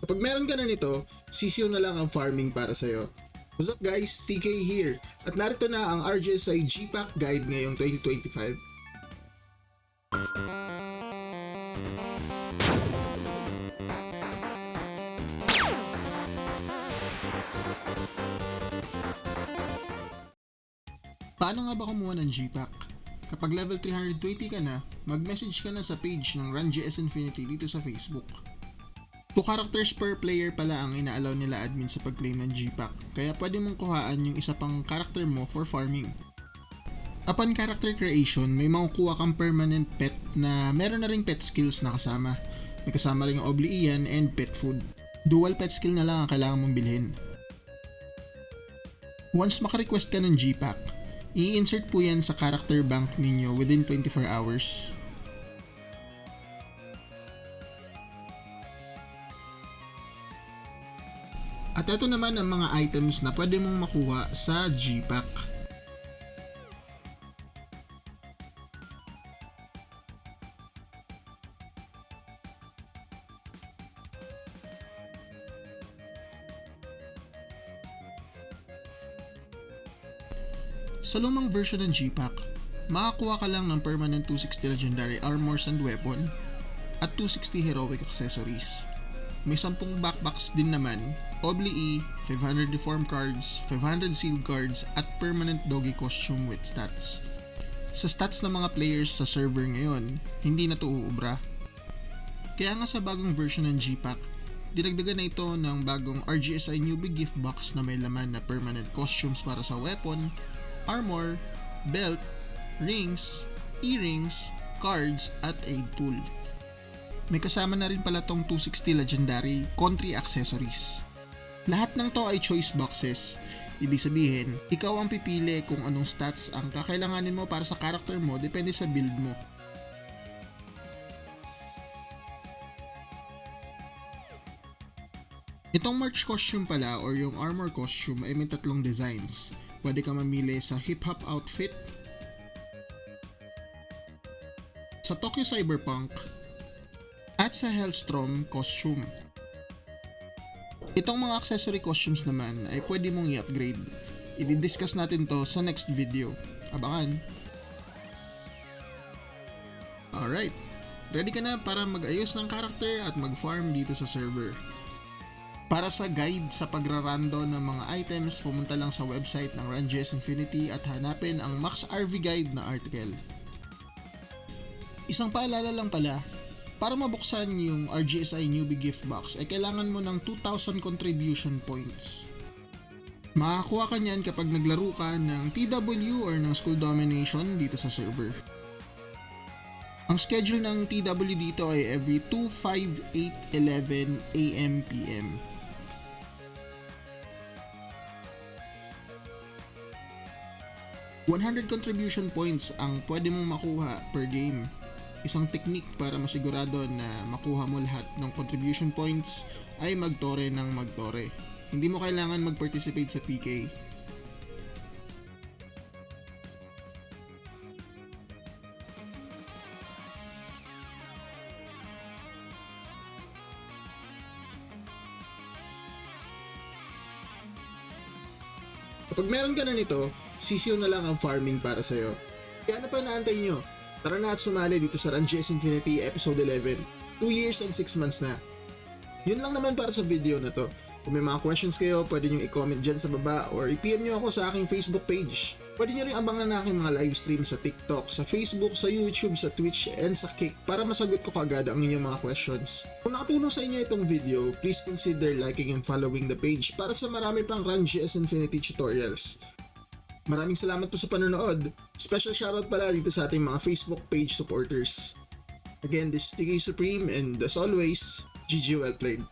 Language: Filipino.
Kapag meron ka na nito, sisiyo na lang ang farming para sa'yo. What's up guys, TK here. At narito na ang RGSI GPAC Guide ngayong 2025. Paano nga ba kumuha ng GPAC? Kapag level 320 ka na, mag-message ka na sa page ng RunGS Infinity dito sa Facebook. Two characters per player pala ang inaalaw nila admin sa pag-claim ng GPAC, kaya pwede mong kuhaan yung isa pang character mo for farming. Upon character creation, may makukuha kang permanent pet na meron na ring pet skills na kasama. May kasama rin ang Oblivion and pet food. Dual pet skill na lang ang kailangan mong bilhin. Once makarequest ka ng GPAC, i-insert po yan sa character bank ninyo within 24 hours. At ito naman ang mga items na pwede mong makuha sa GPAC. Sa lumang version ng GPAC, makakuha ka lang ng permanent 260 legendary armors and weapon at 260 heroic accessories. May 10 backpacks din naman, Obli E, 500 deform cards, 500 sealed cards at permanent doggy costume with stats. Sa stats ng mga players sa server ngayon, hindi na to uubra. Kaya nga sa bagong version ng GPAC, dinagdagan na ito ng bagong RGSI newbie gift box na may laman na permanent costumes para sa weapon, armor, belt, rings, earrings, cards at aid tool. May kasama na rin pala tong 260 legendary country accessories. Lahat ng to ay choice boxes. Ibig sabihin, ikaw ang pipili kung anong stats ang kakailanganin mo para sa character mo depende sa build mo. Itong March costume pala or yung armor costume ay may tatlong designs. Pwede ka mamili sa hip-hop outfit, sa Tokyo Cyberpunk, at sa Hellstrom costume. Itong mga accessory costumes naman ay pwede mong i-upgrade. I-discuss natin to sa next video. Abangan! Alright, ready ka na para mag-ayos ng character at mag-farm dito sa server. Para sa guide sa pagrarando ng mga items, pumunta lang sa website ng RunGS Infinity at hanapin ang Max RV Guide na article. Isang paalala lang pala, para mabuksan yung RGSI Newbie Gift Box ay kailangan mo ng 2,000 contribution points. Makakuha ka niyan kapag naglaro ka ng TW or ng School Domination dito sa server. Ang schedule ng TW dito ay every 2, 5, 8, 11 AM PM. $100 contribution points ang pwede mong makuha per game isang technique para masigurado na makuha mo lahat ng contribution points ay magtore ng magtore. Hindi mo kailangan mag-participate sa PK. Kapag meron ka na nito, sisiyo na lang ang farming para sa'yo. Kaya ano pa naantay nyo? Tara na at sumali dito sa Ranges Infinity Episode 11. 2 years and 6 months na. Yun lang naman para sa video na to. Kung may mga questions kayo, pwede nyo i-comment dyan sa baba or i-PM nyo ako sa aking Facebook page. Pwede nyo rin abangan na aking mga live stream sa TikTok, sa Facebook, sa YouTube, sa Twitch, and sa Kick para masagot ko kagad ang inyong mga questions. Kung nakatulong sa inyo itong video, please consider liking and following the page para sa marami pang Run GS Infinity tutorials. Maraming salamat po sa panonood. Special shoutout pala dito sa ating mga Facebook page supporters. Again, this is TK Supreme and as always, GG well played.